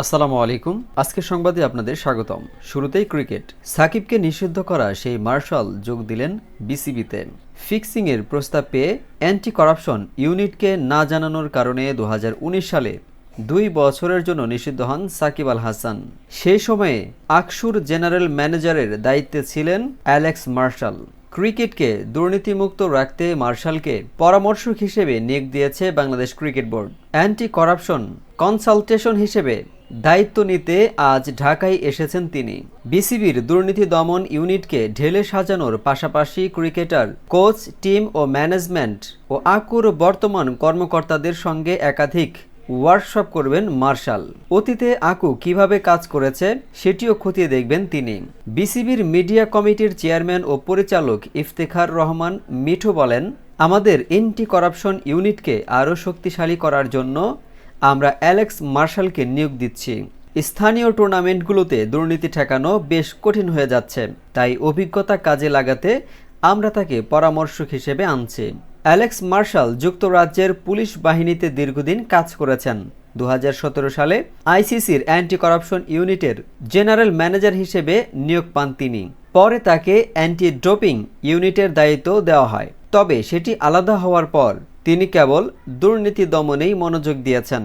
আসসালামু আলাইকুম। আজকের সংবাদে আপনাদের স্বাগতম। শুরুতেই ক্রিকেট। সাকিবকে নিষিদ্ধ করা সেই মার্শাল যোগ দিলেন বিসিবিতে। ফিক্সিংয়ের প্রস্তাব পেয়ে অ্যান্টি করাপশন ইউনিটকে না জানানোর কারণে দুহাজার উনিশ সালে দুই বছরের জন্য নিষিদ্ধ হন সাকিব আল হাসান। সেই সময়ে আকসুর জেনারেল ম্যানেজারের দায়িত্বে ছিলেন অ্যালেক্স মার্শাল। ক্রিকেটকে দুর্নীতিমুক্ত রাখতে মার্শালকে পরামর্শক হিসেবে নিয়োগ দিয়েছে Bangladesh cricket board. Anti corruption consultation হিসেবে দায়িত্ব নিতে আজ ঢাকায় এসেছেন তিনি। বিসিবির দুর্নীতি দমন ইউনিটকে ঢেলে সাজানোর পাশাপাশি ক্রিকেটার, কোচ, টিম ও ম্যানেজমেন্ট ও আকুর বর্তমান কর্মকর্তাদের সঙ্গে একাধিক ওয়ার্কশপ করবেন মার্শাল। অতীতে আকু কীভাবে কাজ করেছে সেটিও খতিয়ে দেখবেন তিনি। বিসিবির মিডিয়া কমিটির চেয়ারম্যান ও পরিচালক ইফতেখার রহমান মিঠু বলেন, আমাদের এন্টি করাপশন ইউনিটকে আরও শক্তিশালী করার জন্য আমরা অ্যালেক্স মার্শালকে নিয়োগ দিচ্ছি। স্থানীয় টুর্নামেন্টগুলোতে দুর্নীতি ঠেকানো বেশ কঠিন হয়ে যাচ্ছে, তাই অভিজ্ঞতা কাজে লাগাতে আমরা তাকে পরামর্শক হিসেবে আনছি। অ্যালেক্স মার্শাল যুক্তরাজ্যের পুলিশ বাহিনীতে দীর্ঘদিন কাজ করেছেন। দু হাজার সতেরো সালে আইসিসির অ্যান্টি করাপশন ইউনিটের জেনারেল ম্যানেজার হিসেবে নিয়োগ পান তিনি। পরে তাকে অ্যান্টি ডোপিং ইউনিটের দায়িত্ব দেওয়া হয়। তবে সেটি আলাদা হওয়ার পর তিনি কেবল দুর্নীতি দমনেই মনোযোগ দিয়েছেন।